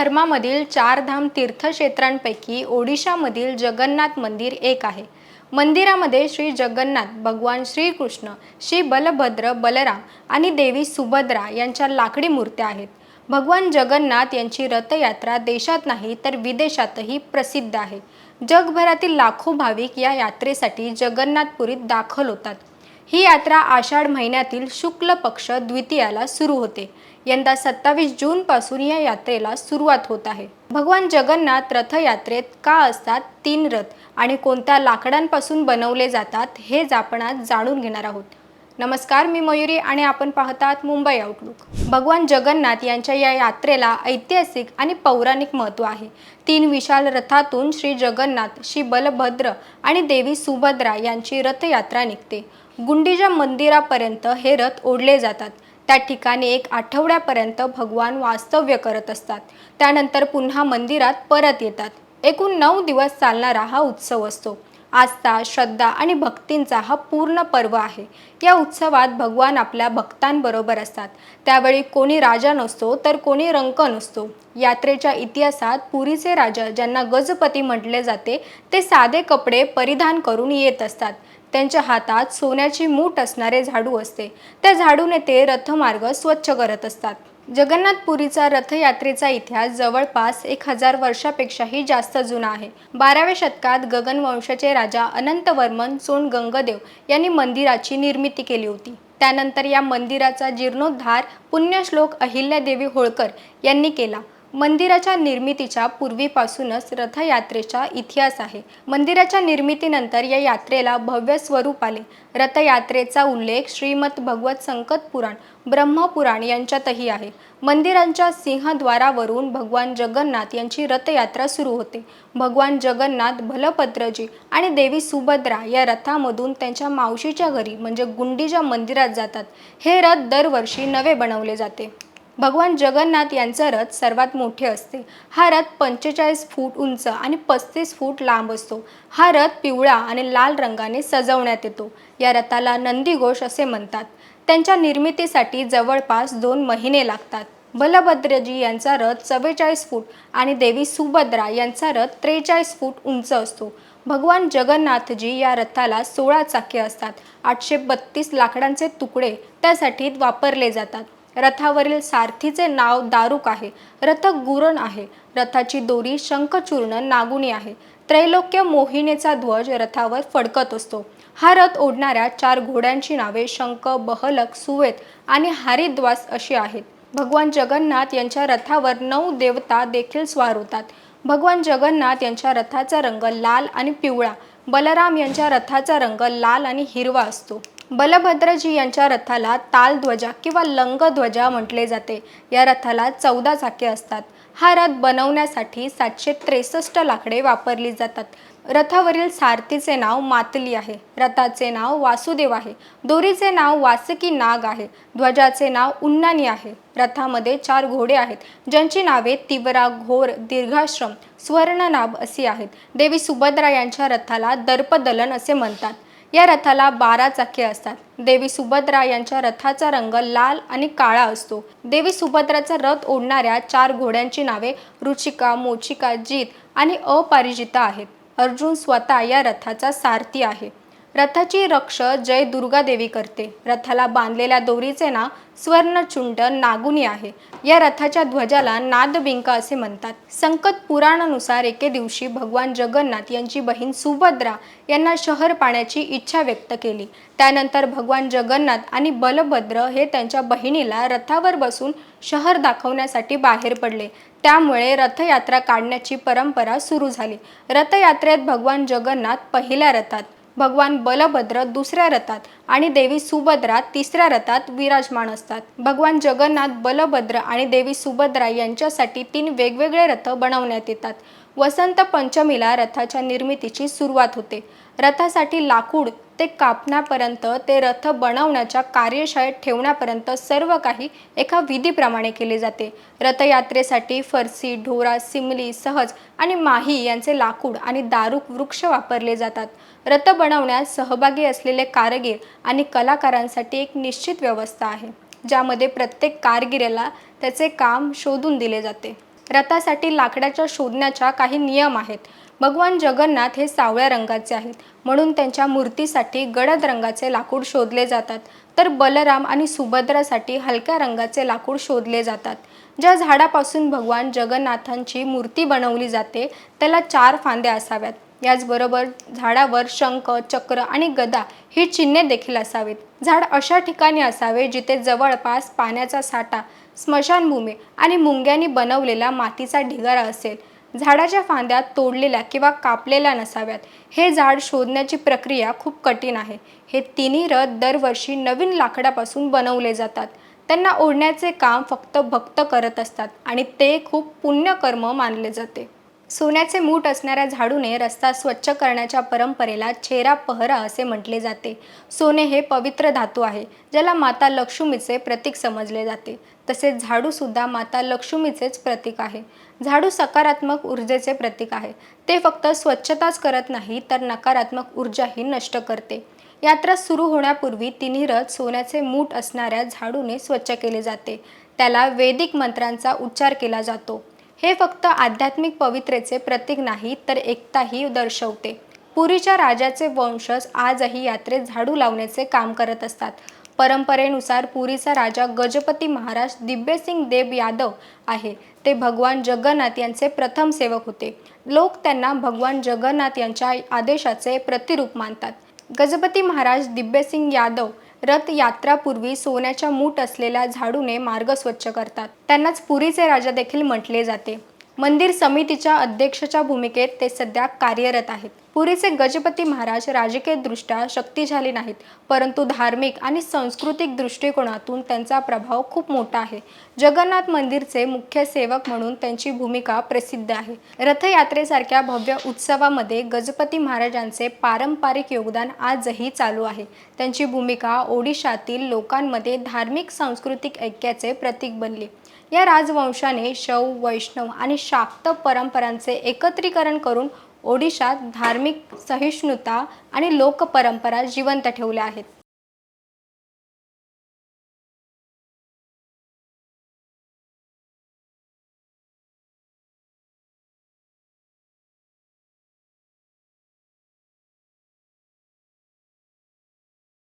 धर्मामधील चारधाम तीर्थक्षेत्रांपैकी ओडिशामधील जगन्नाथ मंदिर एक आहे. मंदिरामध्ये श्री जगन्नाथ भगवान श्रीकृष्ण श्री बलभद्र बलराम आणि देवी सुभद्रा यांच्या लाकडी मूर्त्या आहेत. भगवान जगन्नाथ यांची रथयात्रा देशात नाही तर विदेशातही प्रसिद्ध आहे. जगभरातील लाखो भाविक या यात्रेसाठी जगन्नाथपुरीत दाखल होतात. ही यात्रा आषाढ महिन्यातील शुक्ल पक्ष द्वितीयाला सुरू होते. यंदा सत्तावीस जून पासून या यात्रेला सुरुवात होत आहे. भगवान जगन्नाथ रथयात्रेत का असतात तीन रथ आणि कोणत्या लाकडांपासून बनवले जातात हेच आपण आज जाणून घेणार आहोत. नमस्कार मी मयुरी आणि आपण पाहतात मुंबई आउटलुक भगवान जगन्नाथ यांच्या या यात्रेला ऐतिहासिक आणि पौराणिक महत्त्व आहे. तीन विशाल रथातून श्री जगन्नाथ श्री बलभद्र आणि देवी सुभद्रा यांची रथयात्रा निघते. गुंडीच्या मंदिरापर्यंत हे रथ ओढले जातात. त्या ठिकाणी एक आठवड्यापर्यंत भगवान वास्तव्य करत असतात. त्यानंतर पुन्हा मंदिरात परत येतात. एकूण नऊ दिवस चालणारा हा उत्सव असतो. आस्था श्रद्धा आणि भक्तींचा हा पूर्ण पर्व आहे. या उत्सवात भगवान आपल्या भक्तांबरोबर असतात. त्यावेळी कोणी राजा नसतो तर कोणी रंक नसतो. यात्रेच्या इतिहासात पुरीचे राजा ज्यांना गजपती म्हटले जाते ते साधे कपडे परिधान करून येत असतात. त्यांच्या हातात सोन्याची मूठ असणारे झाडू असते. त्या झाडूने ते रथमार्ग स्वच्छ करत असतात. जगन्नाथपुरीचा रथयात्रेचा इतिहास जवळपास एक हजार वर्षापेक्षाही जास्त जुना आहे. बाराव्या शतकात गगनवंशाचे राजा अनंतवर्मन सोन गंगदेव यांनी मंदिराची निर्मिती केली होती. त्यानंतर या मंदिराचा जीर्णोद्धार पुण्यश्लोक अहिल्यादेवी होळकर यांनी केला. मंदिराच्या निर्मितीच्या पूर्वीपासूनच रथयात्रेचा इतिहास आहे. मंदिराच्या निर्मितीनंतर या यात्रेला भव्य स्वरूप आले. रथयात्रेचा उल्लेख श्रीमद भगवत संकत पुराण ब्रह्मपुराण यांच्यातही आहे. मंदिरांच्या सिंहद्वारावरून भगवान जगन्नाथ यांची रथयात्रा सुरू होते. भगवान जगन्नाथ भलभद्रजी आणि देवी सुभद्रा या रथामधून त्यांच्या मावशीच्या घरी म्हणजे गुंडीच्या मंदिरात जातात. हे रथ दरवर्षी नवे बनवले जाते. भगवान जगन्नाथ यांचा रथ सर्वात मोठे असते. हा रथ पंचेचाळीस फूट उंच आणि पस्तीस फूट लांब असतो. हा रथ पिवळा आणि लाल रंगाने सजवण्यात येतो. या रथाला नंदीघोष असे म्हणतात. त्यांच्या निर्मितीसाठी जवळपास दोन महिने लागतात. बलभद्रजी यांचा रथ चव्वेचाळीस फूट आणि देवी सुभद्रा यांचा रथ त्रेचाळीस फूट उंच असतो. भगवान जगन्नाथजी या रथाला सोळा चाके असतात. आठशे बत्तीस लाकडांचे तुकडे त्यासाठी वापरले जातात. रथावरील सारथीचे नाव दारुक आहे. रथ गुरण आहे. रथाची दोरी शंखचूर्ण नागुणी आहे. त्रैलोक्य मोहिनेचा ध्वज रथावर फडकत असतो. हा रथ ओढणाऱ्या चार घोड्यांची नावे शंख बहलक सुवेत आणि हरिद्वास अशी आहेत. भगवान जगन्नाथ यांच्या रथावर नऊ देवता देखील स्वार होतात. भगवान जगन्नाथ यांच्या रथाचा रंग लाल आणि पिवळा. बलराम यांच्या रथाचा रंग लाल आणि हिरवा असतो. बलभद्रजी यांच्या रथाला तालध्वजा किंवा लंगध्वजा म्हटले जाते. या रथाला चौदा चाके असतात. हा रथ बनवण्यासाठी सातशे त्रेसष्ट लाकडे वापरली जातात. रथावरील सारथीचे नाव मातली आहे. रथाचे नाव वासुदेव आहे. दोरीचे नाव वासकी नाग आहे. ध्वजाचे नाव उन्नानी आहे. रथामध्ये चार घोडे आहेत. ज्यांची नावे तिवरा घोर दीर्घाश्रम स्वर्णनाभ अशी आहेत. देवी सुभद्रा यांच्या रथाला दर्पदलन असे म्हणतात. या रथाला बारा चाके असतात. देवी सुभद्रा यांच्या रथाचा रंग लाल आणि काळा असतो. देवी सुभद्राचा रथ ओढणाऱ्या चार घोड्यांची नावे रुचिका मोचिका जीत आणि अपारिजिता आहेत. अर्जुन स्वतः या रथाचा सारथी आहे. रथाची रक्ष जय दुर्गा देवी करते. रथाला बांधलेल्या दोरीचे नाव स्वर्णचुंड नागुनी आहे. या रथाच्या ध्वजाला नादबिंका असे म्हणतात. संकट पुराणानुसार एके दिवशी भगवान जगन्नाथ यांची बहीण सुभद्रा यांना शहर पाण्याची इच्छा व्यक्त केली. त्यानंतर भगवान जगन्नाथ आणि बलभद्र हे त्यांच्या बहिणीला रथावर बसून शहर दाखवण्यासाठी बाहेर पडले. त्यामुळे रथयात्रा काढण्याची परंपरा सुरू झाली. रथयात्रेत भगवान जगन्नाथ पहिल्या रथात. भगवान बलभद्र दुसऱ्या रथात आणि देवी सुभद्रा तिसऱ्या रथात विराजमान असतात. भगवान जगन्नाथ बलभद्र आणि देवी सुभद्रा यांच्यासाठी तीन वेगवेगळे रथ बनवण्यात येतात. वसंत पंचमीला रथाच्या निर्मितीची सुरुवात होते. रथासाठी लाकूड ते कापण्यापर्यंत ते रथ बनवण्याच्या कार्यशाळेत ठेवण्यापर्यंत सर्व काही एका विधीप्रमाणे केले जाते. रथयात्रेसाठी फरसी ढोरा सिमली सहज आणि माही यांचे लाकूड आणि दारूक वृक्ष वापरले जातात. रथ बनवण्यात सहभागी असलेले कारागीर आणि कलाकारांसाठी एक निश्चित व्यवस्था आहे ज्यामध्ये प्रत्येक कारगिरेला त्याचे काम शोधून दिले जाते. रथासाठी लाकडाच्या शोधण्याच्या काही नियम आहेत. भगवान जगन्नाथ हे सावळ्या रंगाचे आहेत. म्हणून त्यांच्या मूर्तीसाठी गडद रंगाचे लाकूड शोधले जातात. तर बलराम आणि सुभद्रासाठी हलक्या रंगाचे लाकूड शोधले जातात. ज्या झाडापासून भगवान जगन्नाथांची मूर्ती बनवली जाते त्याला चार फांद्या असाव्यात. याचबरोबर झाडावर शंख चक्र आणि गदा ही चिन्हे देखील असावीत. झाड अशा ठिकाणी असावे जिथे जवळपास पाण्याचा साठा स्मशानभूमी आणि मुंग्यांनी बनवलेला मातीचा ढिगारा असेल. झाडाच्या फांद्या तोडलेल्या किंवा कापलेल्या नसाव्यात. हे झाड शोधण्याची प्रक्रिया खूप कठीण आहे. हे तिन्ही रथ दरवर्षी नवीन लाकडापासून बनवले जातात. त्यांना ओढण्याचे काम फक्त भक्त करत असतात आणि ते खूप पुण्यकर्म मानले जाते. सोन्याचे मूठ असणाऱ्या झाडूने रस्ता स्वच्छ करण्याच्या परंपरेला छेरा पहरा असे म्हटले जाते. सोने हे पवित्र धातू आहे ज्याला माता लक्ष्मीचे प्रतीक समजले जाते. तसेच झाडूसुद्धा माता लक्ष्मीचेच प्रतीक आहे. झाडू सकारात्मक ऊर्जेचे प्रतीक आहे. ते फक्त स्वच्छताच करत नाही तर नकारात्मक ऊर्जाही नष्ट करते. यात्रा सुरू होण्यापूर्वी तिन्ही रथ सोन्याचे मूठ असणाऱ्या झाडूने स्वच्छ केले जाते. त्याला वेदिक मंत्रांचा उच्चार केला जातो. हे फक्त आध्यात्मिक पवित्रेचे प्रतीक नाही तर एकताही दर्शवते. पुरीच्या राजाचे वंशज आजही यात्रेत झाडू लावण्याचे काम करत असतात. परंपरेनुसार पुरीचा राजा गजपती महाराज दिव्यसिंग देव यादव आहे. ते भगवान जगन्नाथ यांचे प्रथम सेवक होते. लोक त्यांना भगवान जगन्नाथ यांच्या आदेशाचे प्रतिरूप मानतात. गजपती महाराज दिव्यसिंग यादव रथ यात्रापूर्वी सोन्याच्या मूठ असलेल्या झाडूने मार्ग स्वच्छ करतात. त्यांनाच पुरीचे राजा देखील म्हटले जाते. मंदिर समितीच्या अध्यक्षाच्या भूमिकेत ते सध्या कार्यरत आहेत. पुरीचे गजपती महाराज राजकीयदृष्ट्या शक्तिशाली नाहीत परंतु धार्मिक आणि सांस्कृतिक दृष्टिकोनातून त्यांचा प्रभाव खूप मोठा आहे. जगन्नाथ मंदिरचे मुख्य सेवक म्हणून त्यांची भूमिका प्रसिद्ध आहे. रथयात्रेसारख्या भव्य उत्सवामध्ये गजपती महाराजांचे पारंपरिक योगदान आजही चालू आहे. त्यांची भूमिका ओडिशातील लोकांमध्ये धार्मिक सांस्कृतिक ऐक्याचे प्रतीक बनली. या राजवंशाने शैव वैष्णव आणि शाक्त परंपरांचे एकत्रीकरण करून ओडिशात धार्मिक सहिष्णुता आणि लोकपरंपरा जिवंत ठेवल्या आहेत.